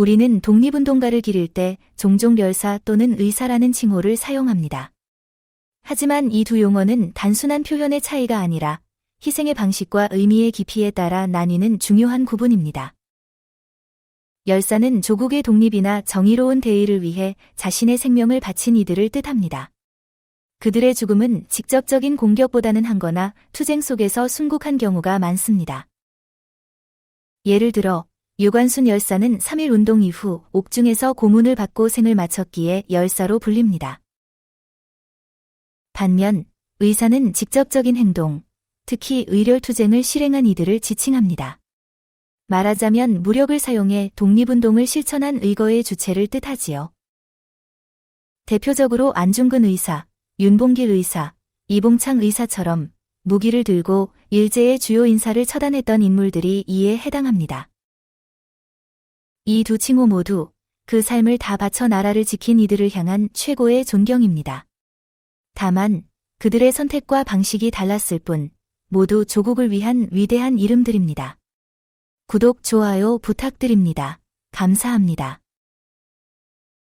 우리는 독립운동가를 기릴 때 종종 열사 또는 의사라는 칭호를 사용합니다. 하지만 이 두 용어는 단순한 표현의 차이가 아니라 희생의 방식과 의미의 깊이에 따라 나뉘는 중요한 구분입니다. 열사는 조국의 독립이나 정의로운 대의를 위해 자신의 생명을 바친 이들을 뜻합니다. 그들의 죽음은 직접적인 공격보다는 한거나 투쟁 속에서 순국한 경우가 많습니다. 예를 들어 유관순 열사는 3.1 운동 이후 옥중에서 고문을 받고 생을 마쳤기에 열사로 불립니다. 반면 의사는 직접적인 행동, 특히 의렬투쟁을 실행한 이들을 지칭합니다. 말하자면 무력을 사용해 독립운동을 실천한 의거의 주체를 뜻하지요. 대표적으로 안중근 의사, 윤봉길 의사, 이봉창 의사처럼 무기를 들고 일제의 주요 인사를 처단했던 인물들이 이에 해당합니다. 이 두 칭호 모두 그 삶을 다 바쳐 나라를 지킨 이들을 향한 최고의 존경입니다. 다만 그들의 선택과 방식이 달랐을 뿐 모두 조국을 위한 위대한 이름들입니다. 구독, 좋아요 부탁드립니다. 감사합니다.